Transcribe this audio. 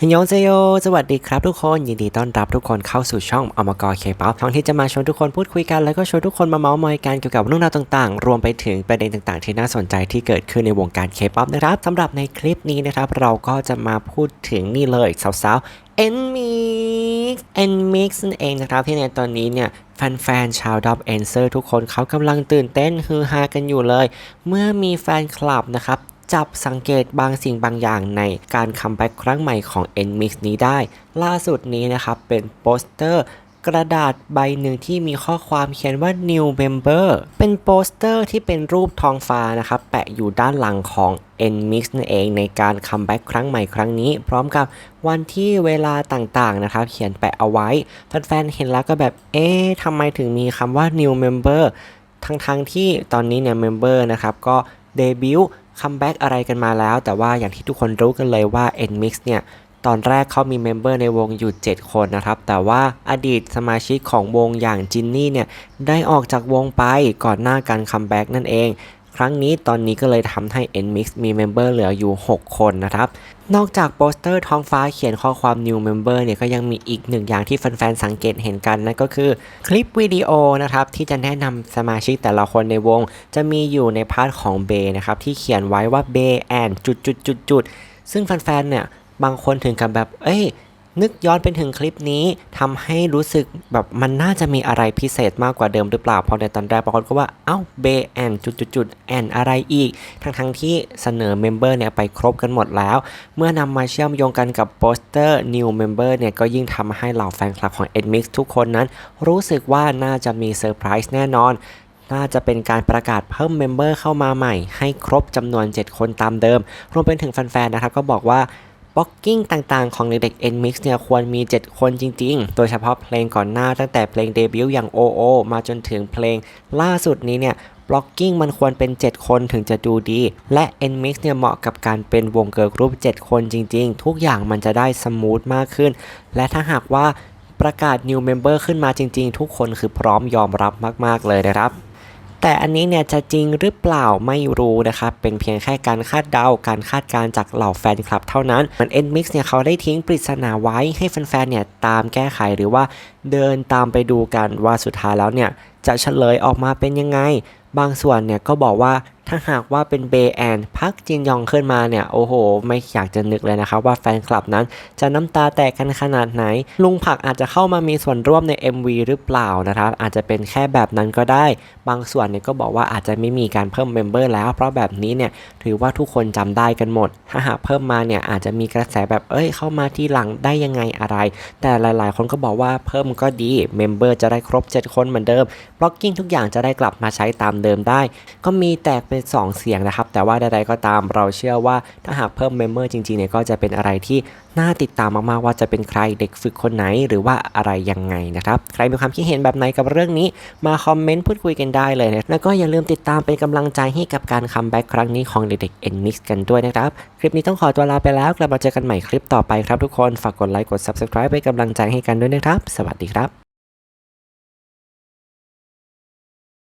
ฮันยองเซโย สวัสดีครับทุกคน ยินดีต้อนรับทุกคนเข้าสู่ช่องอมกรเคป๊อปช่องที่จะมาชวนทุกคนพูดคุยกัน แล้วก็ชวนทุกคนมาเมาส์มอยกันเกี่ยวกับเรื่องราวต่างๆ รวมไปถึงประเด็นต่างๆ ที่น่าสนใจที่เกิดขึ้นในวงการเคป๊อปนะครับสำหรับในคลิปนี้นะครับเราก็จะมาพูดถึงนี่เลยสาวๆ N Mix N Mix นั่นเองนะครับที่ในตอนนี้เนี่ยแฟนๆ ชาวดับเอนเซอร์ทุกคนเขากำลังตื่นเต้นฮือฮากันอยู่เลย เมื่อมีแฟนคลับนะครับ จับสังเกตบางสิ่งบางอย่างในการคัมแบ็กครั้งใหม่ของ NMIX นี้ได้ ล่าสุดนี้นะครับเป็นโปสเตอร์กระดาษใบหนึ่งที่มีข้อความเขียนว่า New Member เป็นโปสเตอร์ที่เป็นรูปทองฟ้านะครับ แปะอยู่ด้านหลังของ NMIX นั่นเองในการคัมแบ็กครั้งใหม่ครั้งนี้ พร้อมกับวันที่เวลาต่างๆนะครับ เขียนแปะเอาไว้แฟนๆเห็นแล้วก็แบบ เอ๊ะทำไมถึงมีคำว่า New Member ทั้งๆที่ตอนนี้เนี่ย Member นะครับก็ เดบิวต์คัมแบ็กอะไรกันมาแล้ว แต่ว่าอย่างที่ทุกคนรู้กันเลยว่า NMIX เนี่ยตอนแรกเขามีเมมเบอร์ในวงอยู่ 7 คนนะครับ แต่ว่าอดีตสมาชิกของวงอย่างจินนี่เนี่ย ได้ออกจากวงไปก่อนหน้าการคัมแบ็กนั่นเอง ครั้งนี้ตอนนี้ก็เลยทำให้ NMIX มีเมมเบอร์เหลืออยู่ 6 คนนะครับนอกจากโปสเตอร์ท้องฟ้าเขียนข้อความ New Member เนี่ยก็ยังมีอีกหนึ่งอย่างที่แฟนๆ สังเกตเห็นกันนั่นก็คือคลิปวิดีโอนะครับที่จะแนะนำสมาชิกแต่ละคนในวง จะมีอยู่ในพาร์ทของเบนะครับที่เขียนไว้ว่าเบแอนจุดจุดจุดจุดซึ่งแฟนๆ เนี่ยบางคนถึงกับแบบ เอ้ย นึกย้อนเป็นถึงคลิปนี้ทำให้รู้สึกแบบมันน่าจะมีอะไรพิเศษมากกว่าเดิมหรือเปล่าพราะในตอนแรกบางคนก็ว่า เอ้าเบแอนจุดจุดจุดแอนอะไรอีก ทั้งทั้งที่เสนอเมมเบอร์เนี่ยไปครบกันหมดแล้ว เมื่อนำมาเชื่อมโยงกันกับโปสเตอร์ New Member เนี่ยก็ยิ่งทำให้เหล่าแฟนคลับของ Admix ทุกคนนั้น รู้สึกว่าน่าจะมีเซอร์ไพรส์แน่นอนน่าจะเป็นการประกาศเพิ่มเมมเบอร์เข้ามาใหม่ ให้ครบจำนวน 7 คนตามเดิม รวมไปถึงแฟนๆ นะครับ ก็บอกว่า บล็อกกิ้งต่างๆ ของเด็กๆ NMIX เนี่ยควรมี 7 คนจริงๆ โดยเฉพาะเพลงก่อนหน้าตั้งแต่เพลงเดบิวต์อย่าง OO มาจนถึงเพลงล่าสุดนี้เนี่ยบล็อกกิ้งมันควรเป็น 7 คนถึงจะดูดี และ NMIX เนี่ยเหมาะกับการเป็นวงเกิร์ลกรุ๊ป 7 คนจริงๆ ทุกอย่างมันจะได้สมูทมากขึ้น และถ้าหากว่าประกาศ New Member ขึ้นมาจริงๆ ทุกคนคือพร้อมยอมรับมากๆเลยนะครับ แต่อันนี้เนี่ยจะจริงหรือเปล่าไม่รู้นะครับ เป็นเพียงแค่การคาดเดา การคาดการจากเหล่าแฟนคลับเท่านั้นมันเอ็นมิกซ์เนี่ยเขาได้ทิ้งปริศนาไว้ให้แฟนๆเนี่ยตามแก้ไขหรือว่าเดินตามไปดูกันว่าสุดท้ายแล้วเนี่ยจะเฉลยออกมาเป็นยังไง บางส่วนเนี่ยก็บอกว่า ถ้าหากว่าเป็นเบย์แอนพักจินยองขึ้นมาเนี่ย โอ้โห ไม่อยากจะนึกเลยนะครับ ว่าแฟนคลับนั้นจะน้ำตาแตกกันขนาดไหน ลุงผักอาจจะเข้ามามีส่วนร่วมใน MV หรือเปล่านะครับ อาจจะเป็นแค่แบบนั้นก็ได้ บางส่วนเนี่ยก็บอกว่าอาจจะไม่มีการเพิ่มเมมเบอร์แล้ว เพราะแบบนี้เนี่ยถือว่าทุกคนจำได้กันหมด ถ้าหากเพิ่มมาเนี่ยอาจจะมีกระแสแบบเอ้ยเข้ามาที่หลังได้ยังไงอะไร แต่หลาย ๆ คนก็บอกว่าเพิ่มก็ดีเมมเบอร์จะได้ครบ 7 คนเหมือนเดิมบล็อกกิ้งทุกอย่างจะได้กลับมาใช้ตามเดิมได้ ก็มีแตกเป็น2 เสียงนะครับ แต่ว่าใดๆก็ตามเราเชื่อว่าถ้าหากเพิ่มเมมเบอร์จริงๆเนี่ยก็จะเป็นอะไรที่น่าติดตามมากๆว่าจะเป็นใครเด็กฝึกคนไหนหรือว่าอะไรยังไงนะครับใครมีความคิดเห็นแบบไหนกับเรื่องนี้ มาคอมเมนต์พูดคุยกันได้เลยนะแล้วก็อย่าลืมติดตามเป็นกำลังใจให้กับการคัมแบ็กครั้งนี้ของเด็กๆ NMIX กันด้วยนะครับ คลิปนี้ต้องขอตัวลาไปแล้วกลับมาเจอกันใหม่คลิปต่อไปครับทุกคนฝากกดไลค์กด Subscribe เป็นกำลังใจให้กันด้วยนะครับ สวัสดีครับ